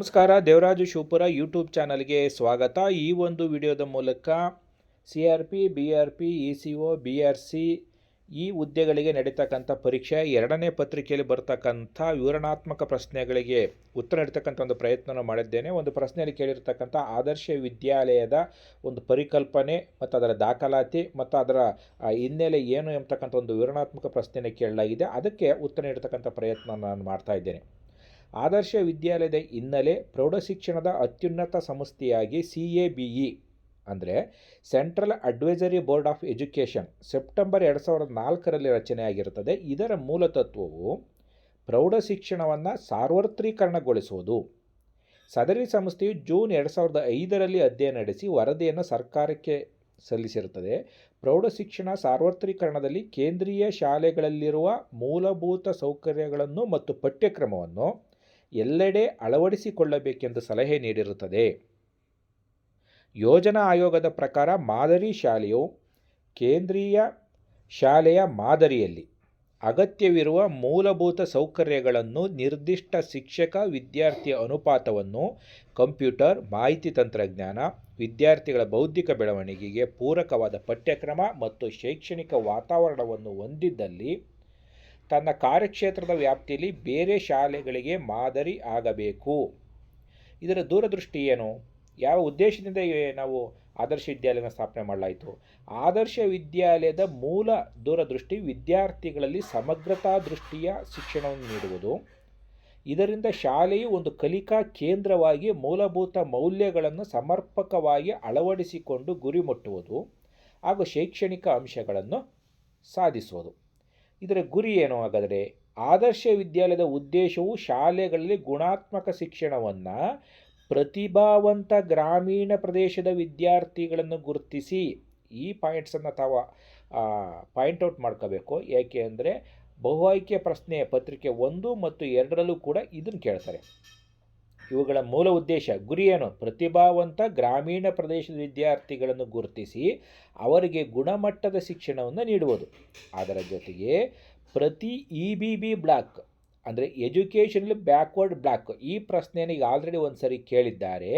ನಮಸ್ಕಾರ, ದೇವರಾಜು ಶಿವಪುರ ಯೂಟ್ಯೂಬ್ ಚಾನಲ್ಗೆ ಸ್ವಾಗತ. ಈ ಒಂದು ವಿಡಿಯೋದ ಮೂಲಕ C R P B R P E C O B R C ಈ ಹುದ್ದೆಗಳಿಗೆ ನಡೀತಕ್ಕಂಥ ಪರೀಕ್ಷೆ, ಎರಡನೇ ಪತ್ರಿಕೆಯಲ್ಲಿ ಬರ್ತಕ್ಕಂಥ ವಿವರಣಾತ್ಮಕ ಪ್ರಶ್ನೆಗಳಿಗೆ ಉತ್ತರ ನೀಡ್ತಕ್ಕಂಥ ಒಂದು ಪ್ರಯತ್ನವನ್ನು ಮಾಡಿದ್ದೇನೆ. ಒಂದು ಪ್ರಶ್ನೆಯಲ್ಲಿ ಕೇಳಿರ್ತಕ್ಕಂಥ ಆದರ್ಶ ವಿದ್ಯಾಲಯದ ಒಂದು ಪರಿಕಲ್ಪನೆ ಮತ್ತು ಅದರ ದಾಖಲಾತಿ ಮತ್ತು ಅದರ ಹಿನ್ನೆಲೆ ಏನು ಎಂಬತಕ್ಕಂಥ ಒಂದು ವಿವರಣಾತ್ಮಕ ಪ್ರಶ್ನೆಯನ್ನು ಕೇಳಲಾಗಿದೆ. ಅದಕ್ಕೆ ಉತ್ತರ ನೀಡ್ತಕ್ಕಂಥ ಪ್ರಯತ್ನ ನಾನು ಮಾಡ್ತಾ ಇದ್ದೇನೆ. ಆದರ್ಶ ವಿದ್ಯಾಲಯದ ಹಿನ್ನೆಲೆ ಪ್ರೌಢಶಿಕ್ಷಣದ ಅತ್ಯುನ್ನತ ಸಂಸ್ಥೆಯಾಗಿ ಸಿ ಎ ಬಿ ಇ, ಅಂದರೆ central advisory board of education, September ಎರಡು ಸಾವಿರದ ನಾಲ್ಕರಲ್ಲಿ ರಚನೆಯಾಗಿರುತ್ತದೆ. ಇದರ ಮೂಲ ತತ್ವವು ಪ್ರೌಢಶಿಕ್ಷಣವನ್ನು ಸಾರ್ವತ್ರೀಕರಣಗೊಳಿಸುವುದು. ಸದರಿ ಸಂಸ್ಥೆಯು ಜೂನ್ ಎರಡು ಸಾವಿರದ ಐದರಲ್ಲಿ ಅಧ್ಯಯನ ನಡೆಸಿ ವರದಿಯನ್ನು ಸರ್ಕಾರಕ್ಕೆ ಸಲ್ಲಿಸಿರುತ್ತದೆ. ಪ್ರೌಢಶಿಕ್ಷಣ ಸಾರ್ವತ್ರೀಕರಣದಲ್ಲಿ ಕೇಂದ್ರೀಯ ಶಾಲೆಗಳಲ್ಲಿರುವ ಮೂಲಭೂತ ಸೌಕರ್ಯಗಳನ್ನು ಮತ್ತು ಪಠ್ಯಕ್ರಮವನ್ನು ಎಲ್ಲೆಡೆ ಅಳವಡಿಸಿಕೊಳ್ಳಬೇಕೆಂದು ಸಲಹೆ ನೀಡಿರುತ್ತದೆ. ಯೋಜನಾ ಆಯೋಗದ ಪ್ರಕಾರ ಮಾದರಿ ಶಾಲೆಯು ಕೇಂದ್ರೀಯ ಶಾಲೆಯ ಮಾದರಿಯಲ್ಲಿ ಅಗತ್ಯವಿರುವ ಮೂಲಭೂತ ಸೌಕರ್ಯಗಳನ್ನು ನಿರ್ದಿಷ್ಟ ಶಿಕ್ಷಕ ವಿದ್ಯಾರ್ಥಿಯ ಅನುಪಾತವನ್ನು ಕಂಪ್ಯೂಟರ್, ಮಾಹಿತಿ ತಂತ್ರಜ್ಞಾನ, ವಿದ್ಯಾರ್ಥಿಗಳ ಬೌದ್ಧಿಕ ಬೆಳವಣಿಗೆಗೆ ಪೂರಕವಾದ ಪಠ್ಯಕ್ರಮ ಮತ್ತು ಶೈಕ್ಷಣಿಕ ವಾತಾವರಣವನ್ನು ಹೊಂದಿದ್ದಲ್ಲಿ ತನ್ನ ಕಾರ್ಯಕ್ಷೇತ್ರದ ವ್ಯಾಪ್ತಿಯಲ್ಲಿ ಬೇರೆ ಶಾಲೆಗಳಿಗೆ ಮಾದರಿ ಆಗಬೇಕು. ಇದರ ದೂರದೃಷ್ಟಿ ಏನು? ಯಾವ ಉದ್ದೇಶದಿಂದ ನಾವು ಆದರ್ಶ ವಿದ್ಯಾಲಯನ ಸ್ಥಾಪನೆ ಮಾಡಲಾಯಿತು? ಆದರ್ಶ ವಿದ್ಯಾಲಯದ ಮೂಲ ದೂರದೃಷ್ಟಿ ವಿದ್ಯಾರ್ಥಿಗಳಲ್ಲಿ ಸಮಗ್ರತಾ ದೃಷ್ಟಿಯ ಶಿಕ್ಷಣವನ್ನು ನೀಡುವುದು. ಇದರಿಂದ ಶಾಲೆಯು ಒಂದು ಕಲಿಕಾ ಕೇಂದ್ರವಾಗಿ ಮೂಲಭೂತ ಮೌಲ್ಯಗಳನ್ನು ಸಮರ್ಪಕವಾಗಿ ಅಳವಡಿಸಿಕೊಂಡು ಗುರಿ ಮುಟ್ಟುವುದು ಹಾಗೂ ಶೈಕ್ಷಣಿಕ ಅಂಶಗಳನ್ನು ಸಾಧಿಸುವುದು. ಇದರ ಗುರಿ ಏನು ಹಾಗಾದರೆ ಆದರ್ಶ ವಿದ್ಯಾಲಯದ ಉದ್ದೇಶವು ಶಾಲೆಗಳಲ್ಲಿ ಗುಣಾತ್ಮಕ ಶಿಕ್ಷಣವನ್ನು ಪ್ರತಿಭಾವಂತ ಗ್ರಾಮೀಣ ಪ್ರದೇಶದ ವಿದ್ಯಾರ್ಥಿಗಳನ್ನು ಗುರುತಿಸಿ ಈ ಪಾಯಿಂಟ್ಸನ್ನು ತಾವು ಪಾಯಿಂಟ್ ಔಟ್ ಮಾಡ್ಕೋಬೇಕು. ಏಕೆ ಅಂದರೆ ಬಹು ಆಯ್ಕೆ ಪ್ರಶ್ನೆ ಪತ್ರಿಕೆ ಒಂದು ಮತ್ತು ಎರಡರಲ್ಲೂ ಕೂಡ ಇದನ್ನು ಕೇಳ್ತಾರೆ. ಇವುಗಳ ಮೂಲ ಉದ್ದೇಶ ಗುರಿ ಏನು? ಪ್ರತಿಭಾವಂತ ಗ್ರಾಮೀಣ ಪ್ರದೇಶದ ವಿದ್ಯಾರ್ಥಿಗಳನ್ನು ಗುರುತಿಸಿ ಅವರಿಗೆ ಗುಣಮಟ್ಟದ ಶಿಕ್ಷಣವನ್ನು ನೀಡುವುದು. ಅದರ ಜೊತೆಗೆ ಪ್ರತಿ ಇ ಬಿ ಬಿ ಬ್ಲಾಕ್, ಅಂದರೆ ಎಜುಕೇಷನಲ್ ಬ್ಯಾಕ್ವರ್ಡ್ ಬ್ಲಾಕ್, ಈ ಪ್ರಶ್ನೆಯನ್ನು ಈಗ ಆಲ್ರೆಡಿ ಒಂದು ಸರಿ ಕೇಳಿದ್ದಾರೆ.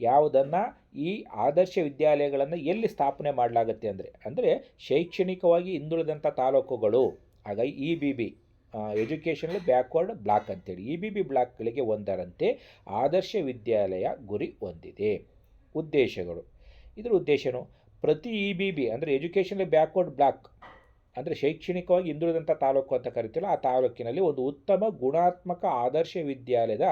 ಯಾವುದನ್ನು? ಈ ಆದರ್ಶ ವಿದ್ಯಾಲಯಗಳನ್ನು ಎಲ್ಲಿ ಸ್ಥಾಪನೆ ಮಾಡಲಾಗುತ್ತೆ ಅಂದರೆ ಅಂದರೆ ಶೈಕ್ಷಣಿಕವಾಗಿ ಹಿಂದುಳಿದಂಥ ತಾಲೂಕುಗಳು, ಹಾಗಾಗಿ E B B. Educational backward block ಅಂತೇಳಿ. ಇ ಬಿ ಬಿ ಬ್ಲಾಕ್ಗಳಿಗೆ ಒಂದರಂತೆ ಆದರ್ಶ ವಿದ್ಯಾಲಯ ಗುರಿ ಹೊಂದಿದೆ. ಉದ್ದೇಶಗಳು. ಇದರ ಉದ್ದೇಶನು ಪ್ರತಿ ಇ ಬಿ ಬಿ ಅಂದರೆ ಎಜುಕೇಷನಲ್ಲಿ ಬ್ಯಾಕ್ವರ್ಡ್ ಬ್ಲಾಕ್ ಅಂದರೆ ಶೈಕ್ಷಣಿಕವಾಗಿ ಹಿಂದುಳಿದಂಥ ತಾಲೂಕು ಅಂತ ಕರಿತೀವಲ್ಲ, ಆ ತಾಲೂಕಿನಲ್ಲಿ ಒಂದು ಉತ್ತಮ ಗುಣಾತ್ಮಕ ಆದರ್ಶ ವಿದ್ಯಾಲಯದ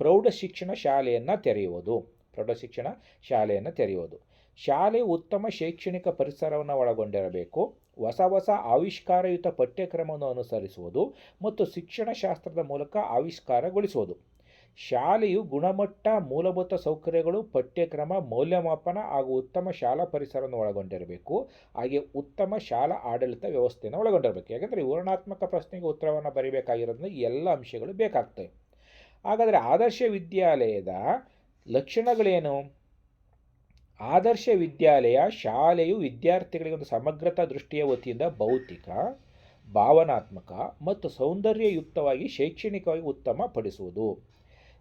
ಪ್ರೌಢಶಿಕ್ಷಣ ಶಾಲೆಯನ್ನು ತೆರೆಯುವುದು. ಪ್ರೌಢಶಿಕ್ಷಣ ಶಾಲೆಯನ್ನು ತೆರೆಯುವುದು. ಶಾಲೆ ಉತ್ತಮ ಶೈಕ್ಷಣಿಕ ಪರಿಸರವನ್ನು ಒಳಗೊಂಡಿರಬೇಕು. ಹೊಸ ಹೊಸ ಆವಿಷ್ಕಾರಯುತ ಪಠ್ಯಕ್ರಮವನ್ನು ಅನುಸರಿಸುವುದು ಮತ್ತು ಶಿಕ್ಷಣಶಾಸ್ತ್ರದ ಮೂಲಕ ಆವಿಷ್ಕಾರಗೊಳಿಸುವುದು. ಶಾಲೆಯು ಗುಣಮಟ್ಟ, ಮೂಲಭೂತ ಸೌಕರ್ಯಗಳು, ಪಠ್ಯಕ್ರಮ, ಮೌಲ್ಯಮಾಪನ ಹಾಗೂ ಉತ್ತಮ ಶಾಲಾ ಪರಿಸರವನ್ನು ಒಳಗೊಂಡಿರಬೇಕು. ಹಾಗೆ ಉತ್ತಮ ಶಾಲಾ ಆಡಳಿತ ವ್ಯವಸ್ಥೆಯನ್ನು ಒಳಗೊಂಡಿರಬೇಕು. ಯಾಕಂದರೆ ವಿವರಣಾತ್ಮಕ ಪ್ರಶ್ನೆಗೆ ಉತ್ತರವನ್ನು ಬರೀಬೇಕಾಗಿರೋದ್ರಿಂದ ಎಲ್ಲ ಅಂಶಗಳು ಬೇಕಾಗ್ತವೆ. ಹಾಗಾದರೆ ಆದರ್ಶ ವಿದ್ಯಾಲಯದ ಲಕ್ಷಣಗಳೇನು? ಆದರ್ಶ ವಿದ್ಯಾಲಯ ಶಾಲೆಯು ವಿದ್ಯಾರ್ಥಿಗಳಿಗೆ ಒಂದು ಸಮಗ್ರತಾ ದೃಷ್ಟಿಯ ವತಿಯಿಂದ ಭೌತಿಕ, ಭಾವನಾತ್ಮಕ ಮತ್ತು ಸೌಂದರ್ಯಯುಕ್ತವಾಗಿ ಶೈಕ್ಷಣಿಕವಾಗಿ ಉತ್ತಮ ಪಡಿಸುವುದು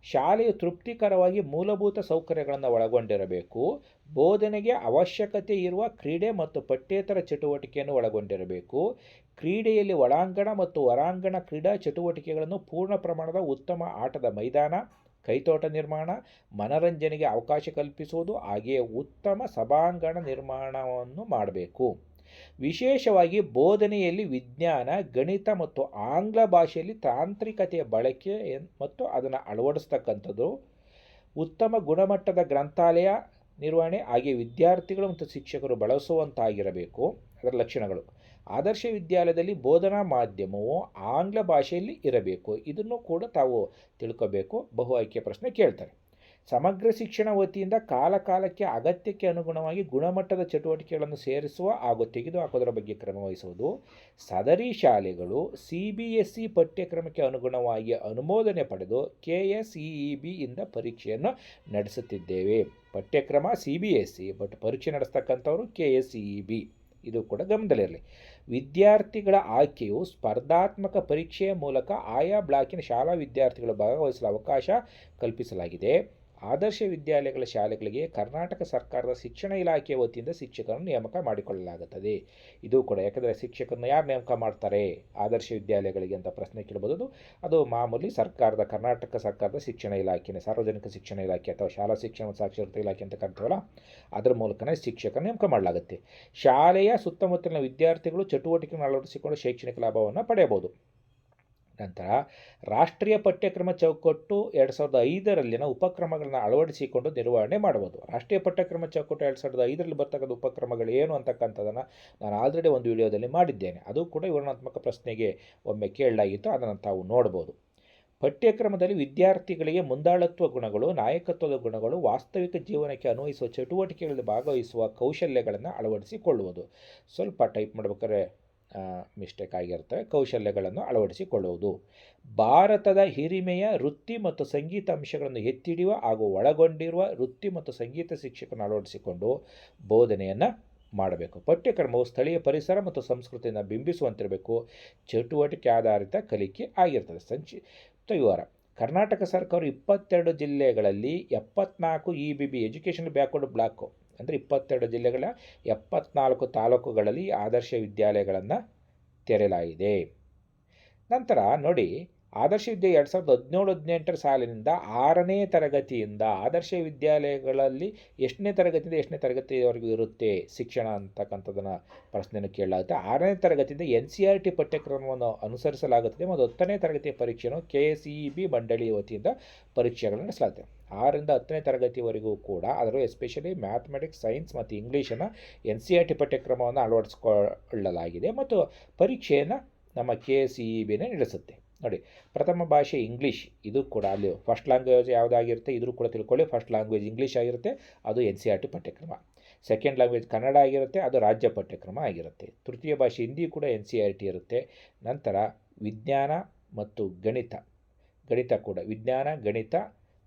ಶಾಲೆಯು ತೃಪ್ತಿಕರವಾಗಿ ಮೂಲಭೂತ ಸೌಕರ್ಯಗಳನ್ನು ಒಳಗೊಂಡಿರಬೇಕು, ಬೋಧನೆಗೆ ಅವಶ್ಯಕತೆ ಇರುವ ಕ್ರೀಡೆ ಮತ್ತು ಪಠ್ಯೇತರ ಚಟುವಟಿಕೆಯನ್ನು ಒಳಗೊಂಡಿರಬೇಕು, ಕ್ರೀಡೆಯಲ್ಲಿ ಒಳಾಂಗಣ ಮತ್ತು ಹೊರಾಂಗಣ ಕ್ರೀಡಾ ಚಟುವಟಿಕೆಗಳನ್ನು ಪೂರ್ಣ ಪ್ರಮಾಣದ ಉತ್ತಮ ಆಟದ ಮೈದಾನ ಕೈತೋಟ ನಿರ್ಮಾಣ, ಮನರಂಜನೆಗೆ ಅವಕಾಶ ಕಲ್ಪಿಸುವುದು ಹಾಗೆಯೇ ಉತ್ತಮ ಸಭಾಂಗಣ ನಿರ್ಮಾಣವನ್ನು ಮಾಡಬೇಕು. ವಿಶೇಷವಾಗಿ ಬೋಧನೆಯಲ್ಲಿ ವಿಜ್ಞಾನ, ಗಣಿತ ಮತ್ತು ಆಂಗ್ಲ ಭಾಷೆಯಲ್ಲಿ ತಾಂತ್ರಿಕತೆಯ ಬಳಕೆ ಮತ್ತು ಅದನ್ನು ಅಳವಡಿಸ್ತಕ್ಕಂಥದ್ದು, ಉತ್ತಮ ಗುಣಮಟ್ಟದ ಗ್ರಂಥಾಲಯ ನಿರ್ವಹಣೆ ಹಾಗೆ ವಿದ್ಯಾರ್ಥಿಗಳು ಮತ್ತು ಶಿಕ್ಷಕರು ಬಳಸುವಂತಾಗಿರಬೇಕು. ಅದರ ಲಕ್ಷಣಗಳು. ಆದರ್ಶ ವಿದ್ಯಾಲಯದಲ್ಲಿ ಬೋಧನಾ ಮಾಧ್ಯಮವು ಆಂಗ್ಲ ಭಾಷೆಯಲ್ಲಿ ಇರಬೇಕು. ಇದನ್ನು ಕೂಡ ತಾವು ತಿಳ್ಕೋಬೇಕು. ಬಹು ಆಯ್ಕೆ ಪ್ರಶ್ನೆ ಕೇಳ್ತಾರೆ. ಸಮಗ್ರ ಶಿಕ್ಷಣ ವತಿಯಿಂದ ಕಾಲ ಕಾಲಕ್ಕೆ ಅಗತ್ಯಕ್ಕೆ ಅನುಗುಣವಾಗಿ ಗುಣಮಟ್ಟದ ಚಟುವಟಿಕೆಗಳನ್ನು ಸೇರಿಸುವ ಹಾಗೂ ತೆಗೆದುಹಾಕೋದರ ಬಗ್ಗೆ ಕ್ರಮವಹಿಸುವುದು ಸದರಿ ಶಾಲೆಗಳು ಸಿ ಬಿ ಎಸ್ ಇ ಪಠ್ಯಕ್ರಮಕ್ಕೆ ಅನುಗುಣವಾಗಿ ಅನುಮೋದನೆ ಪಡೆದು K S E E B ಇಂದ ಪರೀಕ್ಷೆಯನ್ನು ನಡೆಸುತ್ತಿದ್ದೇವೆ. ಪಠ್ಯಕ್ರಮ C B S E, but ಪರೀಕ್ಷೆ ನಡೆಸ್ತಕ್ಕಂಥವರು ಕೆ ಎಸ್ ಇ ಬಿ. ಇದು ಕೂಡ ಗಮನದಲ್ಲಿರಲಿ ವಿದ್ಯಾರ್ಥಿಗಳ ಆಯ್ಕೆಯು ಸ್ಪರ್ಧಾತ್ಮಕ ಪರೀಕ್ಷೆಯ ಮೂಲಕ ಆಯಾ ಬ್ಲಾಕಿನ ಶಾಲಾ ವಿದ್ಯಾರ್ಥಿಗಳು ಭಾಗವಹಿಸಲು ಅವಕಾಶ ಕಲ್ಪಿಸಲಾಗಿದೆ. ಆದರ್ಶ ವಿದ್ಯಾಲಯಗಳ ಶಾಲೆಗಳಿಗೆ ಕರ್ನಾಟಕ ಸರ್ಕಾರದ ಶಿಕ್ಷಣ ಇಲಾಖೆಯ ವತಿಯಿಂದ ಶಿಕ್ಷಕರನ್ನು ನೇಮಕ ಮಾಡಿಕೊಳ್ಳಲಾಗುತ್ತದೆ. ಇದು ಕೂಡ ಯಾಕಂದರೆ ಶಿಕ್ಷಕರನ್ನು ಯಾರು ನೇಮಕ ಮಾಡ್ತಾರೆ? ಆದರ್ಶ ವಿದ್ಯಾಲಯಗಳಿಗೆ ಅಂತ ಪ್ರಶ್ನೆ ಕೇಳಬಹುದು ಅದು ಮಾಮೂಲಿ ಸರ್ಕಾರದ, ಕರ್ನಾಟಕ ಸರ್ಕಾರದ ಶಿಕ್ಷಣ ಇಲಾಖೆನೇ, ಸಾರ್ವಜನಿಕ ಶಿಕ್ಷಣ ಇಲಾಖೆ ಅಥವಾ ಶಾಲಾ ಶಿಕ್ಷಣ ಸಾಕ್ಷರತಾ ಇಲಾಖೆ ಅಂತ ಕರಿತೀವಲ್ಲ, ಅದರ ಮೂಲಕನೇ ಶಿಕ್ಷಕರ ನೇಮಕ ಮಾಡಲಾಗುತ್ತೆ. ಶಾಲೆಯ ಸುತ್ತಮುತ್ತಲಿನ ವಿದ್ಯಾರ್ಥಿಗಳು ಚಟುವಟಿಕೆಗಳನ್ನು ಅಳವಡಿಸಿಕೊಂಡು ಶೈಕ್ಷಣಿಕ ಲಾಭವನ್ನು ಪಡೆಯಬಹುದು. ನಂತರ ರಾಷ್ಟ್ರೀಯ ಪಠ್ಯಕ್ರಮ ಚೌಕಟ್ಟು ಎರಡು ಸಾವಿರದ ಐದರಲ್ಲಿನ ಉಪಕ್ರಮಗಳನ್ನು ಅಳವಡಿಸಿಕೊಂಡು ನಿರ್ವಹಣೆ ಮಾಡ್ಬೋದು ರಾಷ್ಟ್ರೀಯ ಪಠ್ಯಕ್ರಮ ಚೌಕಟ್ಟು ಎರಡು ಸಾವಿರದ ಐದರಲ್ಲಿ ಬರ್ತಕ್ಕಂಥ ಉಪಕ್ರಮಗಳು ಏನು ಅಂತಕ್ಕಂಥದ್ದನ್ನು ನಾನು ಆಲ್ರೆಡಿ ಒಂದು ವಿಡಿಯೋದಲ್ಲಿ ಮಾಡಿದ್ದೇನೆ. ಅದು ಕೂಡ ವಿವರಣಾತ್ಮಕ ಪ್ರಶ್ನೆಗೆ ಒಮ್ಮೆ ಕೇಳಲಾಗಿತ್ತು. ಅದನ್ನು ತಾವು ನೋಡ್ಬೋದು. ಪಠ್ಯಕ್ರಮದಲ್ಲಿ ವಿದ್ಯಾರ್ಥಿಗಳಿಗೆ ಮುಂದಾಳತ್ವ ಗುಣಗಳು, ನಾಯಕತ್ವದ ಗುಣಗಳು, ವಾಸ್ತವಿಕ ಜೀವನಕ್ಕೆ ಅನ್ವಯಿಸುವ ಚಟುವಟಿಕೆಗಳಲ್ಲಿ ಭಾಗವಹಿಸುವ ಕೌಶಲ್ಯಗಳನ್ನು ಅಳವಡಿಸಿಕೊಳ್ಳುವುದು. ಸ್ವಲ್ಪ ಟೈಪ್ ಮಾಡ್ಬೇಕಾದ್ರೆ ಮಿಸ್ಟೇಕ್ ಆಗಿರ್ತವೆ ಕೌಶಲ್ಯಗಳನ್ನು ಅಳವಡಿಸಿಕೊಳ್ಳುವುದು. ಭಾರತದ ಹಿರಿಮೆಯ ವೃತ್ತಿ ಮತ್ತು ಸಂಗೀತ ಅಂಶಗಳನ್ನು ಎತ್ತಿಡಿಯುವ ಹಾಗೂ ಒಳಗೊಂಡಿರುವ ವೃತ್ತಿ ಮತ್ತು ಸಂಗೀತ ಶಿಕ್ಷಕರನ್ನು ಅಳವಡಿಸಿಕೊಂಡು ಬೋಧನೆಯನ್ನು ಮಾಡಬೇಕು. ಪಠ್ಯಕ್ರಮವು ಸ್ಥಳೀಯ ಪರಿಸರ ಮತ್ತು ಸಂಸ್ಕೃತಿಯನ್ನು ಬಿಂಬಿಸುವಂತಿರಬೇಕು. ಚಟುವಟಿಕೆ ಆಧಾರಿತ ಕಲಿಕೆ ಆಗಿರ್ತದೆ. ಸಂಚಿ ವಿವರ. ಕರ್ನಾಟಕ ಸರ್ಕಾರ ಇಪ್ಪತ್ತೆರಡು ಜಿಲ್ಲೆಗಳಲ್ಲಿ ಎಪ್ಪತ್ನಾಲ್ಕು E B B education backward block ಅಂದರೆ ಇಪ್ಪತ್ತೆರಡು ಜಿಲ್ಲೆಗಳ ಎಪ್ಪತ್ನಾಲ್ಕು ತಾಲೂಕುಗಳಲ್ಲಿ ಆದರ್ಶ ವಿದ್ಯಾಲಯಗಳನ್ನು ತೆರೆಯಲಾಗಿದೆ. ನಂತರ ನೋಡಿ ಆದರ್ಶ ವಿದ್ಯೆ ಎರಡು ಸಾವಿರದ ಹದಿನೇಳು, ಹದಿನೆಂಟರ ಸಾಲಿನಿಂದ ಆರನೇ ತರಗತಿಯಿಂದ ಆದರ್ಶ ವಿದ್ಯಾಲಯಗಳಲ್ಲಿ ಎಷ್ಟನೇ ತರಗತಿಯಿಂದ ಎಷ್ಟನೇ ತರಗತಿಯವರೆಗೂ ಇರುತ್ತೆ ಶಿಕ್ಷಣ ಅಂತಕ್ಕಂಥದ್ದನ್ನು ಪ್ರಶ್ನೆಯನ್ನು ಕೇಳಲಾಗುತ್ತೆ. ಆರನೇ ತರಗತಿಯಿಂದ ಎನ್ ಸಿ ಆರ್ ಟಿ ಪಠ್ಯಕ್ರಮವನ್ನು ಅನುಸರಿಸಲಾಗುತ್ತದೆ. ಮತ್ತು ಹತ್ತನೇ ತರಗತಿಯ ಪರೀಕ್ಷೆಯನ್ನು ಕೆ ಸಿ ಇ ಬಿ ಮಂಡಳಿ ವತಿಯಿಂದ ಪರೀಕ್ಷೆಗಳನ್ನು ನಡೆಸಲಾಗುತ್ತೆ. ಆರರಿಂದ ಹತ್ತನೇ ತರಗತಿವರೆಗೂ ಕೂಡ ಅದರಲ್ಲೂ ಎಸ್ಪೆಷಲಿ ಮ್ಯಾಥಮೆಟಿಕ್ಸ್, ಸೈನ್ಸ್ ಮತ್ತು ಇಂಗ್ಲೀಷನ್ನು ಎನ್ ಸಿ ಆರ್ ಟಿ ಪಠ್ಯಕ್ರಮವನ್ನು ಅಳವಡಿಸಿಕೊಳ್ಳಲಾಗಿದೆ. ಮತ್ತು ಪರೀಕ್ಷೆಯನ್ನು ನಮ್ಮ ಕೆ ಎಸ್ ಇ ಬಿನೇ ನಡೆಸುತ್ತೆ. ನೋಡಿ, ಪ್ರಥಮ ಭಾಷೆ ಇಂಗ್ಲೀಷ್. ಇದು ಕೂಡ ಅಲ್ಲಿ ಫಸ್ಟ್ ಲ್ಯಾಂಗ್ವೇಜ್ ಯಾವುದಾಗಿರುತ್ತೆ ಇದ್ರೂ ಕೂಡ ತಿಳ್ಕೊಳ್ಳಿ. ಫಸ್ಟ್ ಲ್ಯಾಂಗ್ವೇಜ್ ಇಂಗ್ಲೀಷ್ ಆಗಿರುತ್ತೆ, ಅದು ಎನ್ ಸಿ ಆರ್ ಟಿ ಪಠ್ಯಕ್ರಮ. ಸೆಕೆಂಡ್ ಲ್ಯಾಂಗ್ವೇಜ್ ಕನ್ನಡ ಆಗಿರುತ್ತೆ, ಅದು ರಾಜ್ಯ ಪಠ್ಯಕ್ರಮ ಆಗಿರುತ್ತೆ. ತೃತೀಯ ಭಾಷೆ ಹಿಂದಿ ಕೂಡ ಎನ್ ಸಿ ಆರ್ ಟಿ ಇರುತ್ತೆ. ನಂತರ ವಿಜ್ಞಾನ ಮತ್ತು ಗಣಿತ. ಗಣಿತ ಕೂಡ, ವಿಜ್ಞಾನ, ಗಣಿತ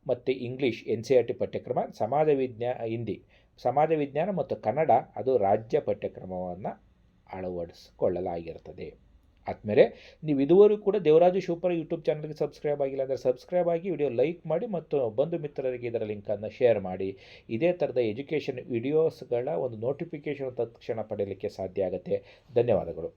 ಮತ್ತು English N C R T ಪಠ್ಯಕ್ರಮ, ಸಮಾಜ ವಿಜ್ಞಾ, ಹಿಂದಿ. ಸಮಾಜ ವಿಜ್ಞಾನ ಮತ್ತು ಕನ್ನಡ, ಅದು ರಾಜ್ಯ ಪಠ್ಯಕ್ರಮವನ್ನು ಅಳವಡಿಸಿಕೊಳ್ಳಲಾಗಿರ್ತದೆ. ಆದಮೇಲೆ ನೀವು ಇದುವರೆಗೂ ಕೂಡ ದೇವರಾಜು ಶೂಪರ್ ಯೂಟ್ಯೂಬ್ ಚಾನಲ್ಗೆ ಸಬ್ಸ್ಕ್ರೈಬ್ ಆಗಿಲ್ಲ ಅಂದರೆ ಸಬ್ಸ್ಕ್ರೈಬ್ ಆಗಿ ವಿಡಿಯೋ ಲೈಕ್ ಮಾಡಿ ಮತ್ತು ಬಂಧು ಮಿತ್ರರಿಗೆ ಇದರ ಲಿಂಕನ್ನು ಶೇರ್ ಮಾಡಿ. ಇದೇ ಥರದ ಎಜುಕೇಷನ್ ವಿಡಿಯೋಸ್ಗಳ ಒಂದು ನೋಟಿಫಿಕೇಷನ್ ತಕ್ಷಣ ಪಡೆಯಲಿಕ್ಕೆ ಸಾಧ್ಯ ಆಗುತ್ತೆ. ಧನ್ಯವಾದಗಳು.